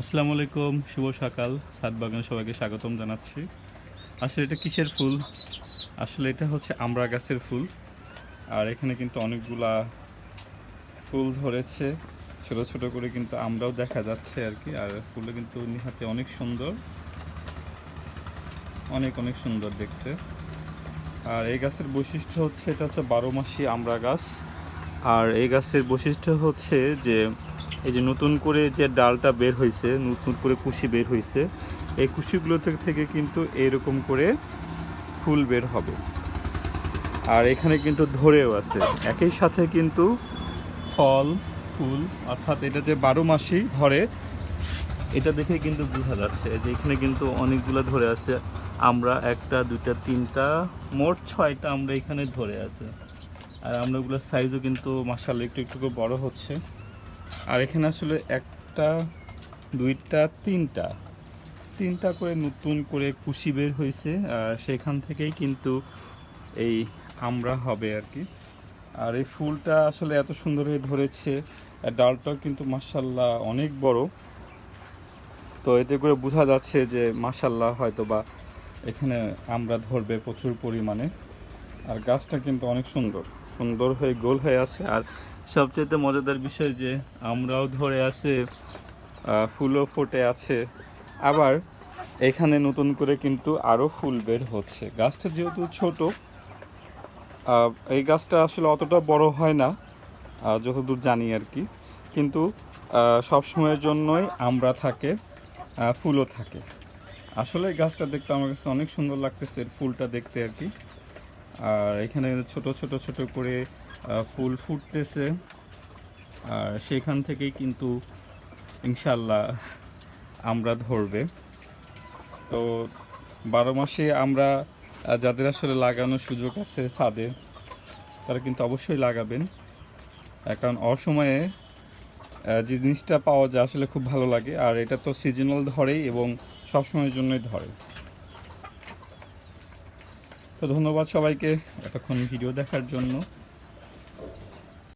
আসসালামু আলাইকুম, শুভ সকাল। সাত বাগানে সবাইকে স্বাগতম জানাচ্ছি। আসলে এটা কিসের ফুল? আসলে এটা হচ্ছে আমড়া গাছের ফুল। আর এখানে কিন্তু অনেকগুলা ফুল ধরেছে। ছোট ছোট করে কিন্তু আমরাও দেখা যাচ্ছে আর কি। আর ফুলটা কিন্তু নিহাতে অনেক সুন্দর। অনেক অনেক সুন্দর দেখতে। আর এই গাছের বৈশিষ্ট্য হচ্ছে, এটা হচ্ছে বারো মাসি আমড়া গাছ। আর এই গাছের বৈশিষ্ট্য হচ্ছে যে এই যে নতুন করে যে ডালটা বের হয়েছে নতুন করে কুশি বের হয়েছে এই কুশিগুলো থেকে কিন্তু এরকম করে ফুল বের হবে। আর এখানে কিন্তু ধরেও আছে। একই সাথে কিন্তু ফল, ফুল, অর্থাৎ এটা যে বারো মাসই ধরে, এটা দেখে কিন্তু বোঝা যাচ্ছে যে এখানে কিন্তু অনেকগুলো ধরে আছে। আমরা একটা, দুইটা, তিনটা, মোট ছয়টা আমরা এখানে ধরে আছে। আর আমরাগুলোর সাইজও কিন্তু মাসাল একটু একটু বড় হচ্ছে। আর এখানে আসলে একটা, দুইটা, তিনটা। তিনটা করে নতুন করে কুশি বের হয়েছে সেখান থেকেই কিন্তু এই আমরা হবে আর কি। আর এই ফুলটা আসলে এত সুন্দর হয়ে ধরেছে ডালটাও কিন্তু মাসাল্লাহ অনেক বড়। তো এতে করে বোঝা যাচ্ছে যে মাসাল্লাহ হয়তো বা এখানে আমরা ধরবে প্রচুর পরিমাণে। আর গাছটা কিন্তু অনেক সুন্দর সুন্দর হয়ে গোল হয়ে আছে। আর সবচেয়ে মজাদার বিষয় যে আমরাও ধরে আছে ফুলও ফোটে আছে। আবার এখানে নতুন করে কিন্তু আরও ফুল বের হচ্ছে। গাছটা যেহেতু ছোট এই গাছটা আসলে অতটা বড় হয় না যতদূর জানি আর কি। কিন্তু সবসময়ের জন্যই আমরা থাকে ফুলও থাকে। আসলে গাছটা দেখতে আমার কাছে অনেক সুন্দর লাগতেছে, ফুলটা দেখতে আর কি। আর এখানে ছোট ছোট ছোট করে ফুল ফুটতেছে। আর সেখান থেকেই কিন্তু ইনশাল্লাহ আমরা ধরবে। তো বারো মাসে আমরা যাদের আসলে লাগানোর সুযোগ আছে ছাদে, তারা কিন্তু অবশ্যই লাগাবেন। কারণ অসময়ে যে জিনিসটা পাওয়া যায় আসলে খুব ভালো লাগে। আর এটা তো সিজনাল ধরেই এবং সবসময়ের জন্যই ধরে। তো ধন্যবাদ সবাইকে এতক্ষণ ভিডিও দেখার জন্য।